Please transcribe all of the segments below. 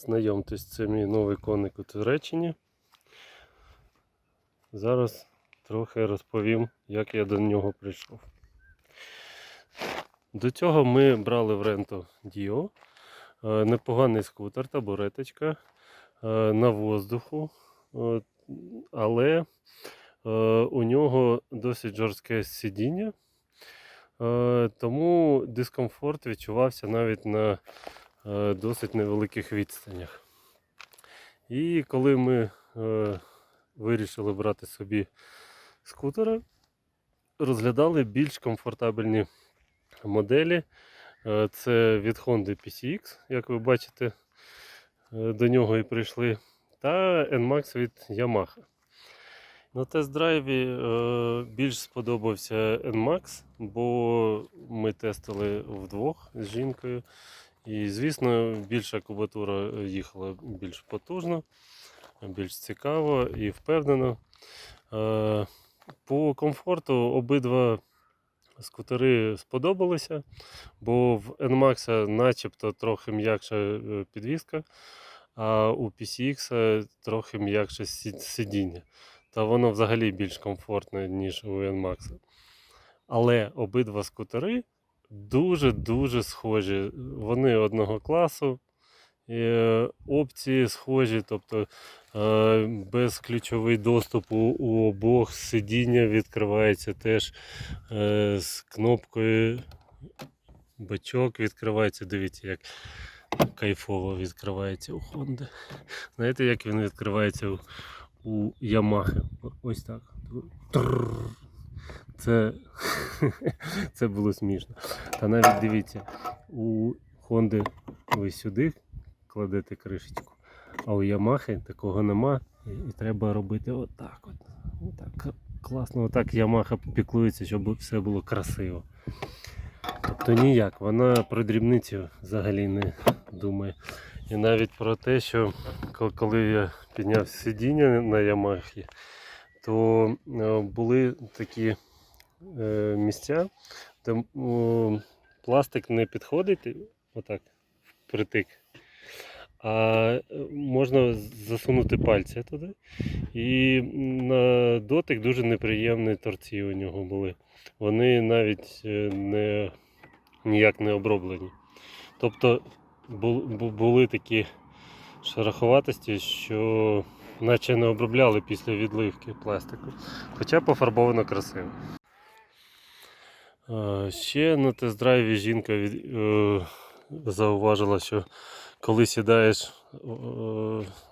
Знайомтесь, це мій новий коник у Туреччині. Зараз трохи розповім, як я до нього прийшов. До цього ми брали в ренту Діо. Е, Непоганий скутер, табуреточка е, на воздуху. Але е, у нього досить жорстке сидіння. Тому дискомфорт відчувався навіть на досить невеликих відстанях. І коли ми е, вирішили брати собі скутера, розглядали більш комфортабельні моделі. Е, Це від Honda PCX, як ви бачите, е, до нього і прийшли, та NMAX від Yamaha. На тест-драйві е, більш сподобався NMAX, бо ми тестили вдвох з жінкою. І, звісно, більша кубатура їхала більш потужно, більш цікаво і впевнено. Е, По комфорту обидва скутери сподобалися, бо в NMAX начебто трохи м'якша е, підвізка, а у PCX трохи м'якше сидіння. Та воно взагалі більш комфортне, ніж у NMAX. Але обидва скутери дуже-дуже схожі. Вони одного класу. е, Опції схожі, тобто е, безключовий доступ у, обох сидіння відкривається теж е, з кнопкою. Бачок відкривається. Дивіться, як кайфово відкривається у Honda. Знаєте, як він відкривається у? О- Ось так. Це, це було смішно. Та навіть дивіться, у Honda ви сюди кладете кришечку, а у Yamaha такого нема. І, треба робити отак. От. Отак. Класно, отак Yamaha піклується, щоб все було красиво. Тобто ніяк, вона про дрібниці взагалі не думає. І навіть про те, що коли я підняв сидіння на Ямахі, то е, були такі місця, де пластик не підходить, отак, впритик. А е, можна засунути пальці туди. І на дотик дуже неприємні торці у нього були. Вони навіть е, не, ніяк не оброблені. Тобто бу- бу- були такі шероховатості, що наче не обробляли після відливки пластику. Хоча пофарбовано красиво. Е, Ще на тест-драйві жінка від, е, зауважила, що коли сідаєш е,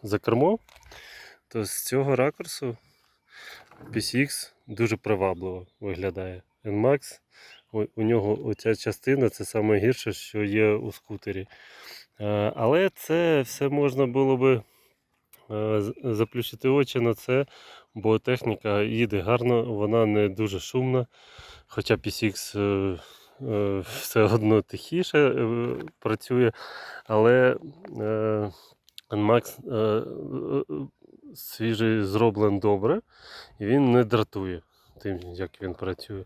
за кермо, то з цього ракурсу PCX дуже привабливо виглядає. NMAX, у, у нього оця частина це саме гірше, що є у скутері. Е, Але це все можна було би заплющити очі на це, бо техніка їде гарно, вона не дуже шумна. Хоча PCX е, е, все одно тихіше е, працює, але е, NMAX е, е, свіжий зроблен добре, і він не дратує тим, як він працює.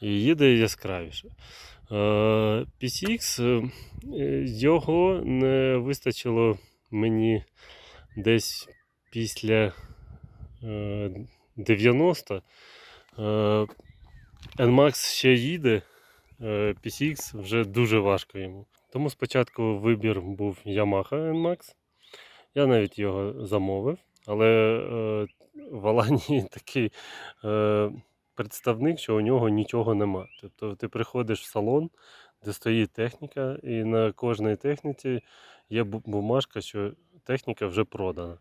І їде яскравіше. Е, PCX е, е, його не вистачило мені десь після е, 90. Е, NMAX ще їде, е, PCX вже дуже важко йому. Тому спочатку вибір був Yamaha NMAX. Я навіть його замовив, але е, в Аланії такий е, представник, що у нього нічого нема. Тобто ти приходиш в салон, де стоїть техніка, і на кожній техніці є бумажка, що техніка вже продана.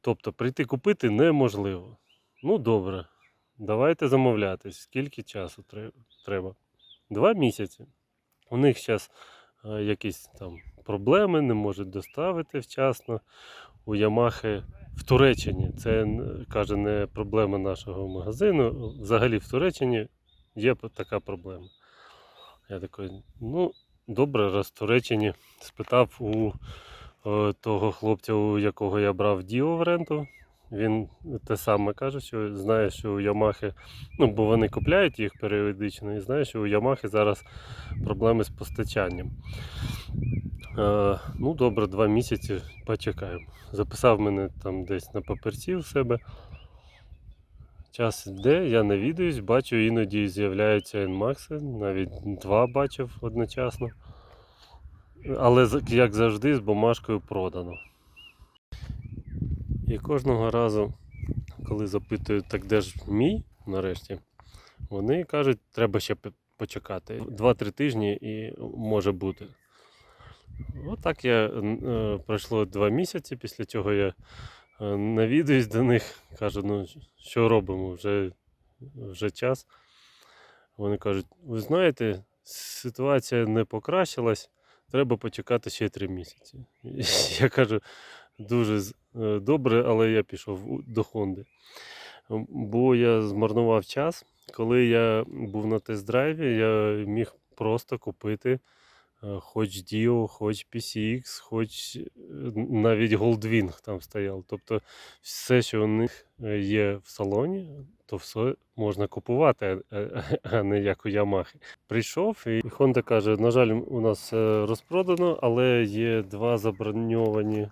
Тобто прийти купити неможливо. Ну добре, давайте замовлятись. Скільки часу треба? Два місяці. У них зараз якісь там проблеми, не можуть доставити вчасно. У Ямахи в Туреччині. Це каже не проблема нашого магазину. Взагалі в Туреччині є така проблема. Я такий, ну, добре, раз в Туреччині спитав у е, того хлопця, у якого я брав Діо в ренту. Він те саме каже, що знає, що у Ямахи, ну, бо вони купляють їх періодично, і знає, що у Ямахи зараз проблеми з постачанням. Е, ну, добре, два місяці почекаємо. Записав мене там десь на папірці у себе. Час йде, я навідуюсь, бачу, іноді з'являються NMAX, навіть два бачив одночасно. Але як завжди, з бумажкою продано. І кожного разу, коли запитую, так де ж мій нарешті, вони кажуть, треба ще почекати. 2-3 тижні і може бути. Отак я е, пройшло два місяці, після чого я е, навідуюсь до них, кажу, ну що робимо, вже, вже час. Вони кажуть, ви знаєте, ситуація не покращилась, треба почекати ще три місяці. Я кажу, дуже е, добре, але я пішов до Хонди. Бо я змарнував час. Коли я був на тест-драйві, я міг просто купити хоч Dio, хоч PCX, хоч е, навіть Goldwing там стояв. Тобто все, що у них е, є в салоні, то все можна купувати, а- не як у Ямахи. Прийшов і Honda каже: на жаль, у нас розпродано, але є два заброньовані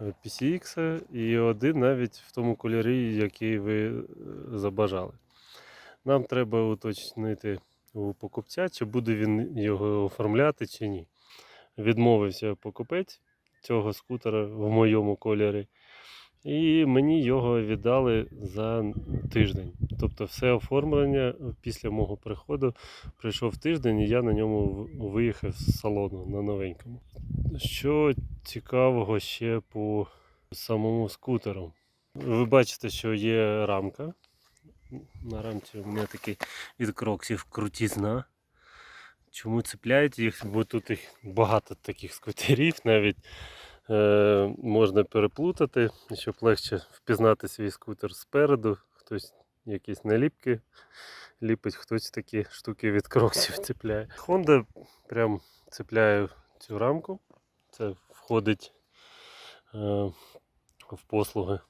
е, PCX і один навіть в тому кольорі, який ви е, забажали. Нам треба уточнити у покупця, чи буде він його оформляти, чи ні. Відмовився покупець цього скутера в моєму кольорі. І мені його віддали за тиждень. Тобто все оформлення після мого приходу прийшов тиждень, і я на ньому виїхав з салону на новенькому. Що цікавого ще по самому скутеру? Ви бачите, що є рамка. На рамці у мене такий від кроксів крутізна. Чому цепляють їх? Бо тут їх багато таких скутерів, навіть е, можна переплутати, щоб легше впізнати свій скутер спереду. Хтось якісь наліпки ліпить, хтось такі штуки від кроксів цепляє. Honda прям цепляє цю рамку. Це входить е, в послуги.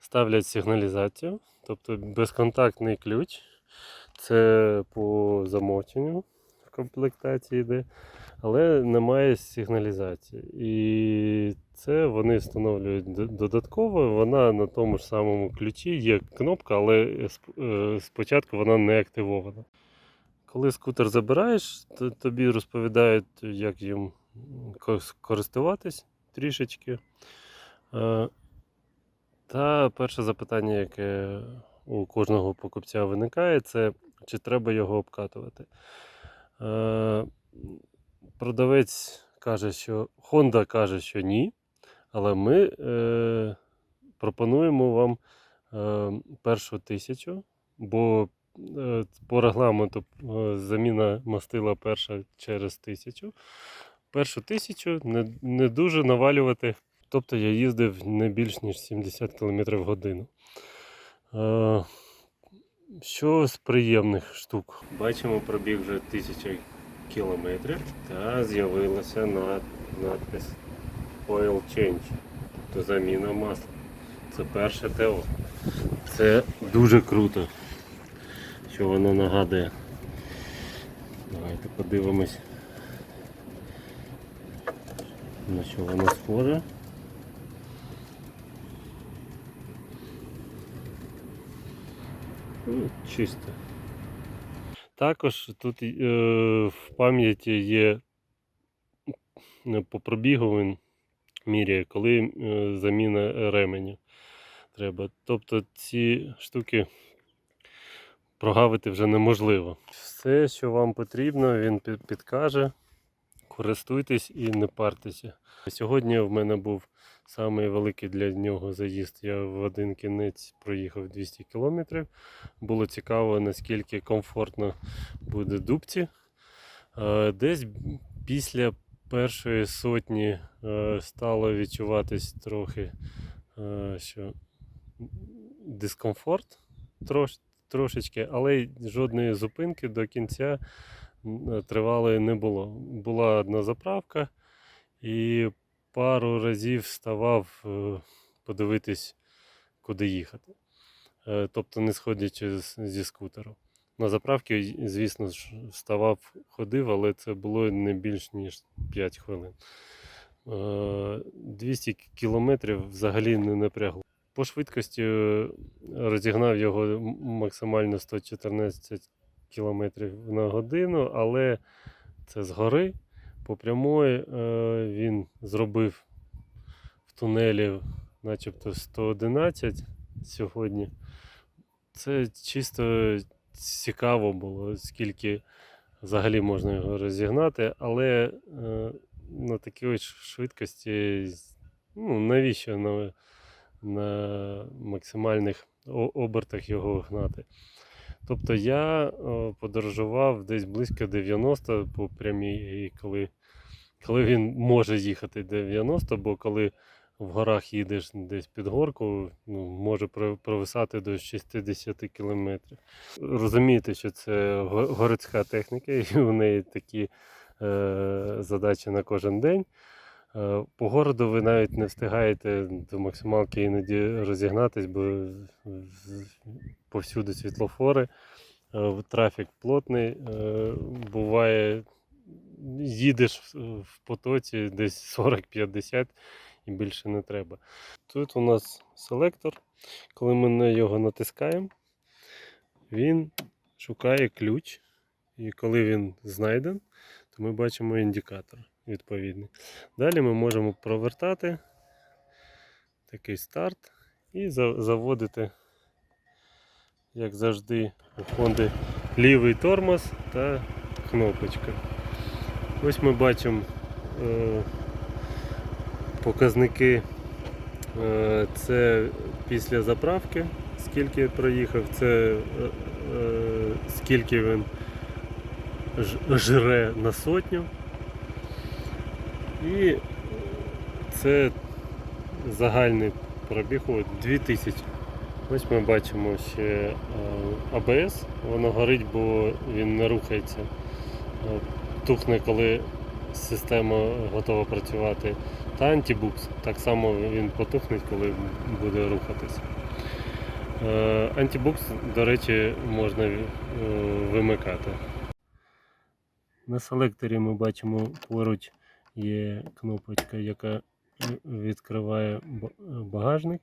Ставлять сигналізацію, тобто безконтактний ключ. Це по замовченню в комплектації йде, але немає сигналізації. І це вони встановлюють додатково. Вона на тому ж самому ключі є кнопка, але е, спочатку вона не активована. Коли скутер забираєш, то тобі розповідають, як їм користуватись трішечки. Та перше запитання, яке у кожного покупця виникає, це чи треба його обкатувати. Е, Продавець каже, що Honda каже, що ні, але ми е, пропонуємо вам е, першу тисячу, бо е, по регламенту е, заміна мастила перша через тисячу. Першу тисячу не, не дуже навалювати. Тобто я їздив не більш ніж 70 км в годину. Е, що з приємних штук? Бачимо, пробіг вже 1000 кілометрів та з'явилася над, надпис Oil Change, тобто заміна масла. Це перше ТО. Це дуже круто, що воно нагадує. Давайте подивимось, на що воно схоже. Ну. Також тут е, в пам'яті є е, по пробігу він міряє, коли е, заміна ременю треба. Тобто ці штуки прогавити вже неможливо. Все, що вам потрібно, він підкаже. Користуйтесь і не партеся. Сьогодні в мене був самий великий для нього заїзд. Я в один кінець проїхав 200 кілометрів. Було цікаво, наскільки комфортно буде дубці. Е, Десь після першої сотні е, стало відчуватись трохи е, що дискомфорт трош, трошечки, але жодної зупинки до кінця тривалої не було. Була одна заправка і пару разів ставав е, подивитись, куди їхати. Е, Тобто не сходячи зі скутеру. На заправки, звісно ж, вставав, ходив, але це було не більш ніж 5 хвилин. е, 200 кілометрів взагалі не напрягло. По швидкості е, розігнав його максимально 114 км на годину, але це згори. По прямої е, він зробив в тунелі начебто 111 сьогодні. Це чисто цікаво було, скільки взагалі можна його розігнати, але е, на такій швидкості, ну, навіщо на, на максимальних обертах його гнати. Тобто я е, подорожував десь близько 90 по прямій, коли, коли він може їхати 90, бо коли в горах їдеш десь під горку, ну, може провисати до 60 кілометрів. Розумієте, що це городська техніка, і у неї такі е, задачі на кожен день. Е, По городу ви навіть не встигаєте до максималки іноді розігнатись, бо повсюди світлофори, е, трафік плотний. е, Буває, їдеш в- в потоці десь 40-50 і більше не треба. Тут у нас селектор. Коли ми на його натискаємо, він шукає ключ. І коли він знайден, то ми бачимо індикатор відповідний. Далі ми можемо провертати такий старт і заводити, як завжди, у Honda лівий тормоз та кнопочка. Ось ми бачимо е, показники. Е, це після заправки, скільки проїхав, це е, е, скільки він жре на сотню. І це загальний пробіг от 2000. Ось ми бачимо ще е, АБС, воно горить, бо він не рухається. Е, Тухне, коли система готова працювати. Та антибукс, так само він потухне, коли буде рухатися. Е, Антибукс, до речі, можна е, вимикати. На селекторі ми бачимо поруч є кнопочка, яка е, відкриває багажник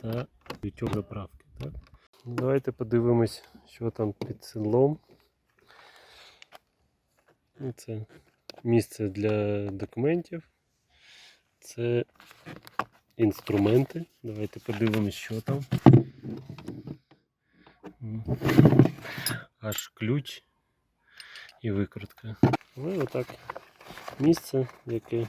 та відтяг заправки. Так? Давайте подивимось, що там під седлом. Ну, Це місце для документів. Це інструменти. Давайте подивимось, що там. Аж ключ і викрутка. Ну і отак місце, яке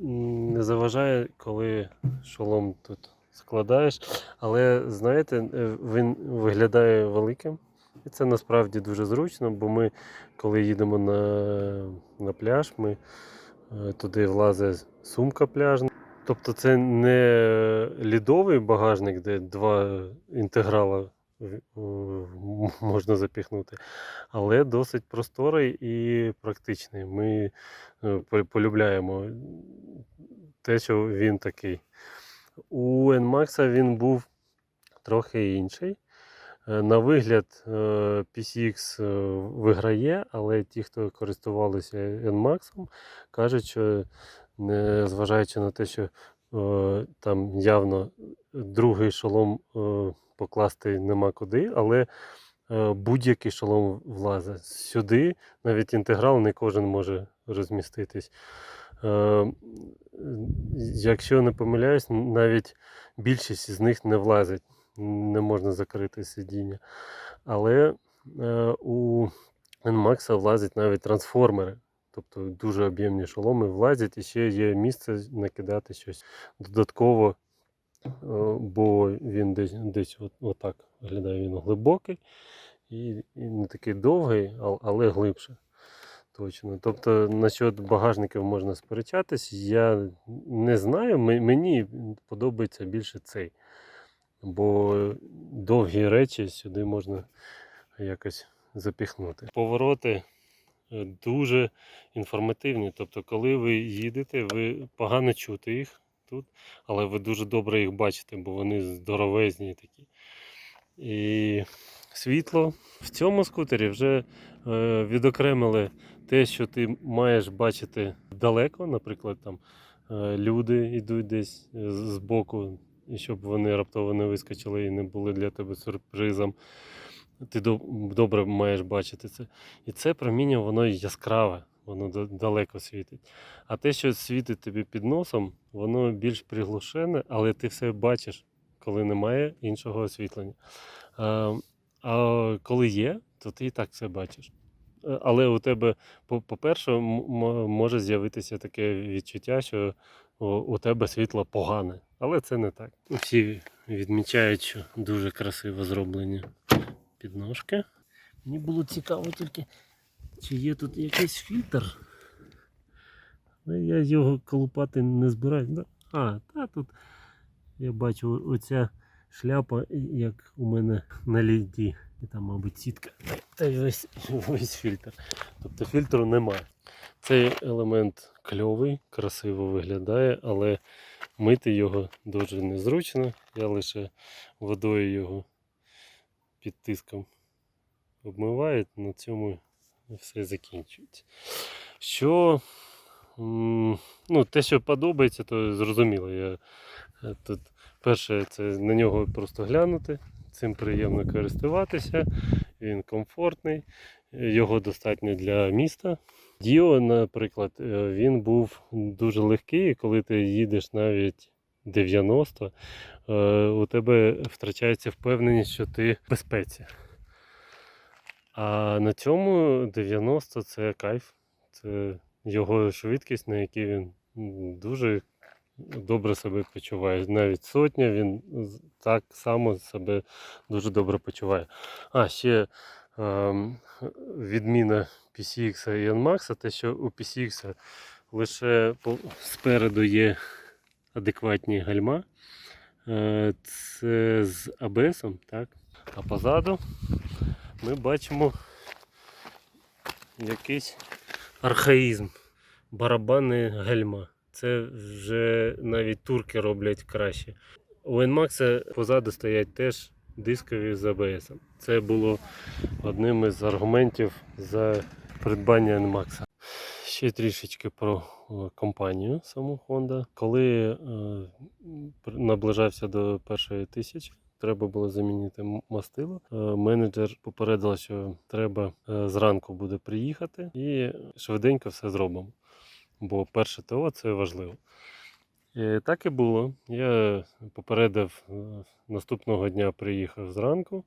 не заважає, коли шолом тут складаєш. Але знаєте, е, він виглядає великим. І це насправді дуже зручно, бо ми, коли їдемо на, на пляж, ми е, туди влазить сумка пляжна. Тобто це не лідовий багажник, де два інтеграла можна запіхнути, але досить просторий і практичний. Ми е, полюбляємо те, що він такий. У NMAX він був трохи інший. Е, На вигляд е, PCX виграє, але ті, хто користувалися NMAX, кажуть, що не зважаючи на те, що там явно другий шолом покласти нема куди, але е, будь-який шолом влазить сюди, навіть інтеграл не кожен може розміститись. Е, Якщо не помиляюсь, навіть більшість з них не влазить, не можна закрити сидіння. Але е, у NMAX влазять навіть трансформери. Тобто дуже об'ємні шоломи влазять і ще є місце накидати щось додатково, бо він десь, десь от, отак виглядає. Він глибокий і, і не такий довгий, але глибше. Точно. Тобто насчет багажників можна сперечатись. Я не знаю, мені подобається більше цей. Бо довгі речі сюди можна якось запіхнути. Повороти е, дуже інформативні. Тобто, коли ви їдете, ви погано чути їх тут, але ви дуже добре їх бачите, бо вони здоровезні такі. І світло в цьому скутері вже е, відокремили те, що ти маєш бачити далеко, наприклад, там е, люди йдуть десь е, з боку, щоб вони раптово не вискочили і не були для тебе сюрпризом. Ти доб- добре маєш бачити це. І це проміння, воно яскраве, воно далеко світить. А те, що світить тобі під носом, воно більш приглушене, але ти все бачиш, коли немає іншого освітлення. А, а коли є, то ти і так все бачиш. Е, Але у тебе, по- по-перше, може з'явитися таке відчуття, що у тебе світло погане. Але це не так. Всі відмічають, що дуже красиво зроблені підножки. Мені було цікаво тільки, чи є тут якийсь фільтр. Але я його колупати не збираюсь. А, та тут я бачу оця шляпа, як у мене на ліді. І там, мабуть, сітка. Та й весь, весь фільтр. Тобто фільтру немає. Цей елемент кльовий, красиво виглядає, але мити його дуже незручно. Я лише водою його під тиском обмиваю, на цьому все закінчується. Що ну, те, що подобається, то зрозуміло. Я е, тут перше, це на нього просто глянути. Цим приємно користуватися, він комфортний, його достатньо для міста. Діо, наприклад, е, він був дуже легкий, і коли ти їдеш навіть 90, е, у тебе втрачається впевненість, що ти в безпеці. А на цьому 90 це кайф. Це його швидкість, на якій він дуже добре себе почуває. Навіть сотня він так само себе дуже добре почуває. А ще ем, відміна PCX і NMAX, те, що у PCX лише спереду є адекватні гальма. Е, Це з ABS, так? А позаду ми бачимо якийсь архаїзм. Барабани гальма. Це вже навіть турки роблять краще. У NMAX позаду стоять теж дискові з ABS. Це було одним із аргументів за придбання NMAX. Ще трішечки про е, компанію саму Honda. Коли е, наближався до першої тисячі, треба було замінити мастило. Е, менеджер попередила, що треба е, зранку буде приїхати і швиденько все зробимо. Бо перше ТО це важливо. І так і було. Я попередив е, наступного дня приїхав зранку.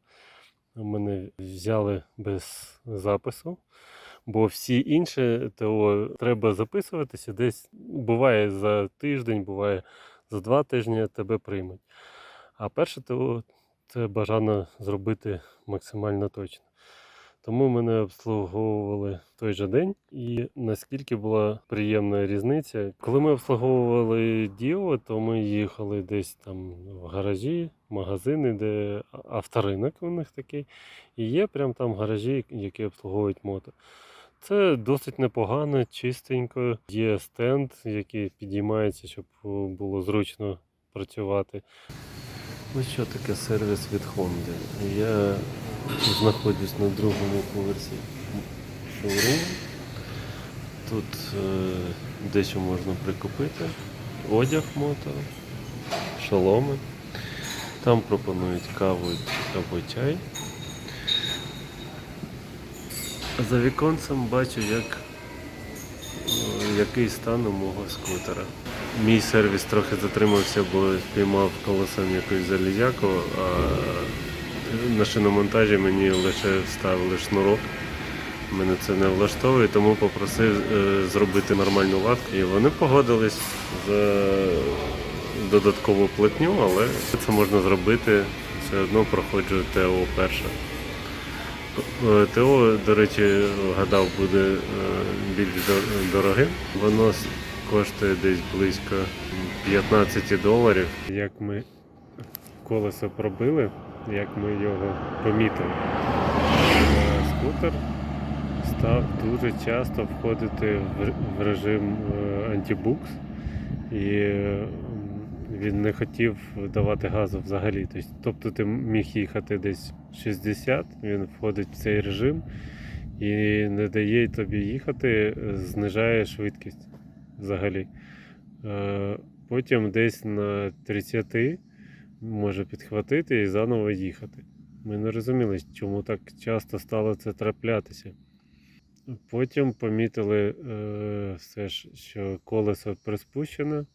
Мене взяли без запису. Бо всі інші ТО треба записуватися десь. Буває за тиждень, буває за два тижні тебе приймуть. А перше ТО це бажано зробити максимально точно. Тому мене обслуговували в той же день. І наскільки була приємна різниця. Коли ми обслуговували Діо, то ми їхали десь там в гаражі, магазини, де авторинок у них такий. І є прям там гаражі, які обслуговують мото. Це досить непогано, чистенько. Є стенд, який підіймається, щоб було зручно працювати. Ось що таке сервіс від Honda. Я знаходжусь на другому поверсі шоуруму. Тут е, дещо можна прикупити. Одяг мото, шоломи. Там пропонують каву або чай. За віконцем бачу, як е, який стан у мого скутера. Мій сервіс трохи затримався, бо спіймав колесом якусь залізяку, а на шиномонтажі мені лише вставили шнурок. Мене це не влаштовує, тому попросив е, зробити нормальну латку. І вони погодились за додаткову платню, але це можна зробити. Все одно проходжу ТО перше. Е, ТО, до речі, гадав, буде е, більш дорогим. Воно коштує десь близько 15 доларів. Як ми колесо пробили, як ми його помітили. Скутер став дуже часто входити в режим е, антибукс. І він не хотів давати газу взагалі. Тобто- Тобто ти міг їхати десь 60, він входить в цей режим і не дає тобі їхати, е, знижає швидкість взагалі. Е, Потім десь на 30 може підхватити і заново їхати. Ми не розуміли, чому так часто стало це траплятися. Потім помітили е, все ж, що колесо приспущене,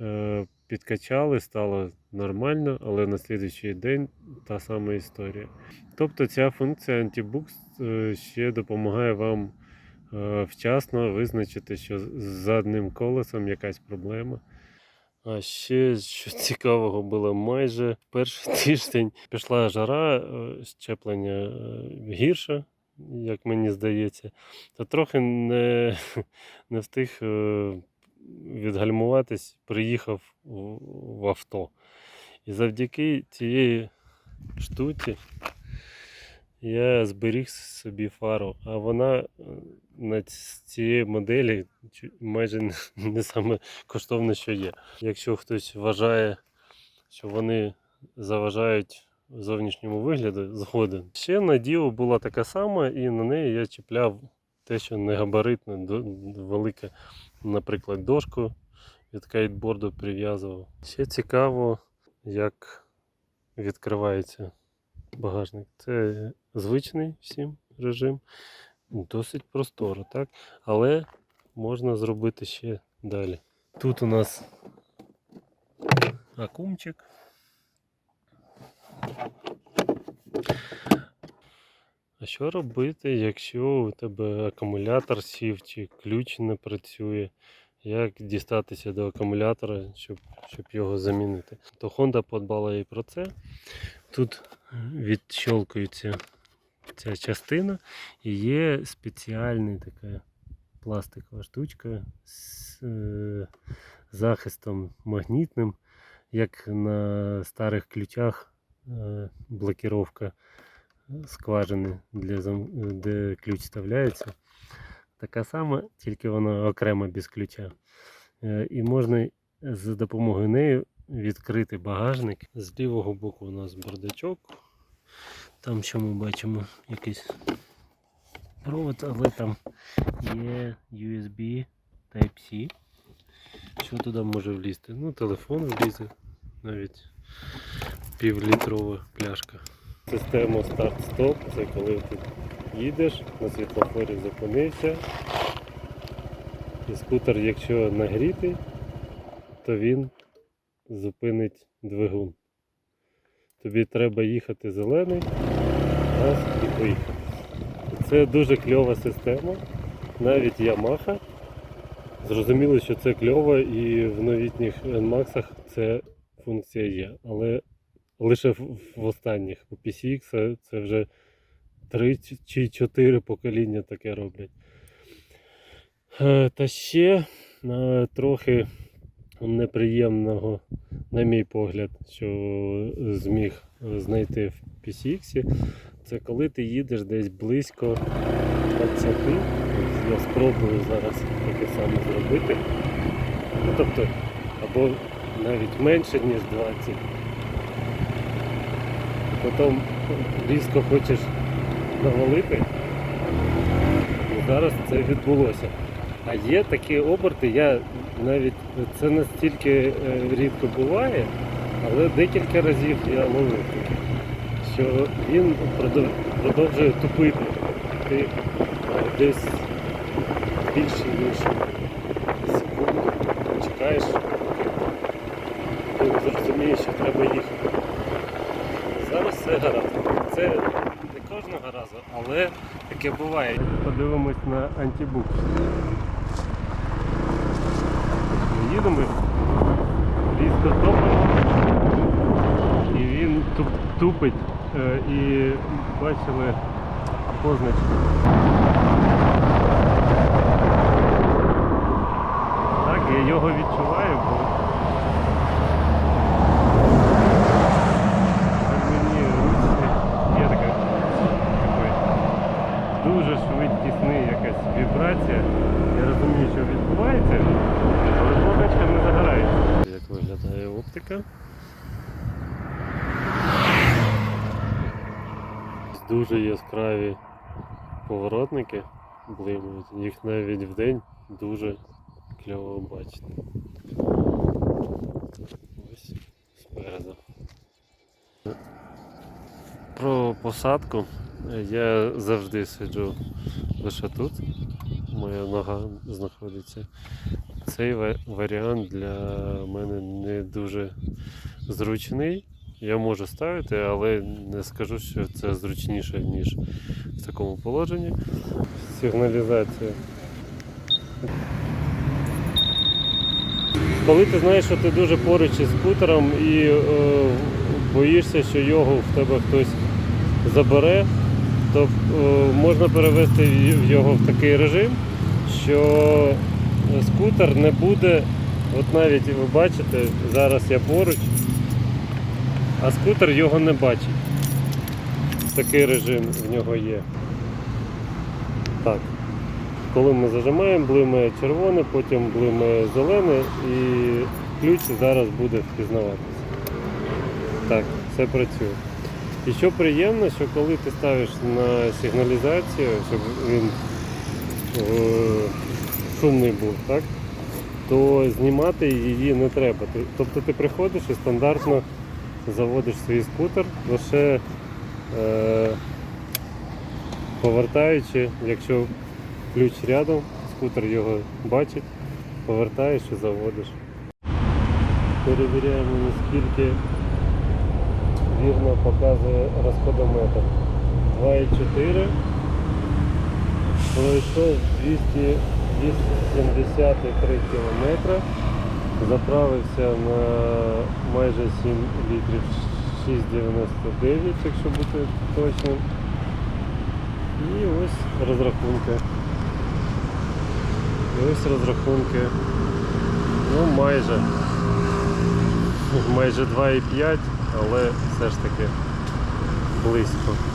е, підкачали, стало нормально, але на слідуючий день та сама історія. Тобто ця функція Anti-Boost ще допомагає вам вчасно визначити, що з задним колесом якась проблема. А ще що цікавого було, майже перший тиждень пішла жара, е, щеплення е, гірше, як мені здається, то трохи не, не встиг е, відгальмуватись, приїхав в авто. І завдяки цієї штуці я зберіг собі фару, а вона е, на цієї моделі майже не, саме коштовне, що є. Якщо хтось вважає, що вони заважають зовнішньому вигляду, згоден. Ще на Діо була така сама, і на неї я чіпляв те, що не габаритне, велике, наприклад, дошку від кейтборду прив'язував. Ще цікаво, як відкривається багажник. Це звичний всім режим, досить просторо, так? Але можна зробити ще далі. Тут у нас акумчик. А що робити, якщо у тебе акумулятор сів чи ключ не працює? Як дістатися до акумулятора, щоб, щоб його замінити? То Honda подбала і про це. Тут відщолкується ця частина і є спеціальна така пластикова штучка з е, захистом магнітним, як на старих ключах е, блокіровка скважини, для зам... де ключ вставляється. Така сама, тільки вона окрема без ключа. Е, І можна за допомогою неї відкрити багажник. З лівого боку у нас бардачок. Там що ми бачимо якийсь провод, але там є USB Type-C. Що туди може влізти? Ну, телефон влізе, навіть півлітрова пляшка. Система старт-стоп це коли ти їдеш, на світлофорі зупинився. І скутер, якщо нагрітий, то він зупинить двигун. Тобі треба їхати зелений, раз і поїхати. Це дуже кльова система. Навіть Yamaha. Зрозуміло, що це кльово і в новітніх NMAX це функція є. Але лише в, останніх. У PCX це- вже 3 чи 4 покоління таке роблять. Е, Та ще е, трохи неприємного, на мій погляд, що зміг знайти в PCX, це коли ти їдеш десь близько 20. Я спробую зараз таке саме зробити. Ну, тобто, або навіть менше, ніж 20. Потім різко хочеш навалити. І зараз це відбулося. А є такі оберти, я навіть це настільки е, рідко буває, але декілька разів я ловив таке, що він продовжує тупити. Ти е, десь більше ніж секунду чекаєш, ти зрозумієш, що треба їхати. Зараз все гаразд. Це не кожного разу, але таке буває. Подивимось на антибук. Їдемо, різко топимо, і він туп- тупить. Е, І бачили позначку. Так, я його відчуваю, бо в мені ручці є така дуже швидкісний якась вібрація. Я розумію, що відбувається, але позначка не загорається. Як виглядає оптика? Дуже яскраві поворотники блимають. Їх навіть вдень дуже кльово бачити. Ось спереду. Про посадку я завжди сиджу лише тут. Моя нога знаходиться. Цей варіант для мене не дуже зручний. Я можу ставити, але не скажу, що це зручніше, ніж в такому положенні. Сигналізація. Коли ти знаєш, що ти дуже поруч із скутером і е, боїшся, що його в тебе хтось забере, то е, можна перевести його в такий режим, що скутер не буде, от навіть ви бачите, зараз я поруч, а скутер його не бачить. Такий режим в нього є. Так. Коли ми зажимаємо, блимає червоне, потім блимає зелене і ключ зараз буде впізнаватися. Так, все працює. І що приємно, що коли ти ставиш на сигналізацію, щоб він е, шумний був, так? то знімати її не треба. Тобто ти приходиш і стандартно заводиш свій скутер, лише е, повертаючи, якщо ключ рядом, скутер його бачить, повертаєш і заводиш. Перевіряємо наскільки вірно показує розходометр. 2,4. Пройшов 273 км. Заправився на майже 7 літрів 6,99, якщо бути точним. І ось розрахунки. І ось розрахунки. Ну майже. Майже 2,5, але все ж таки близько.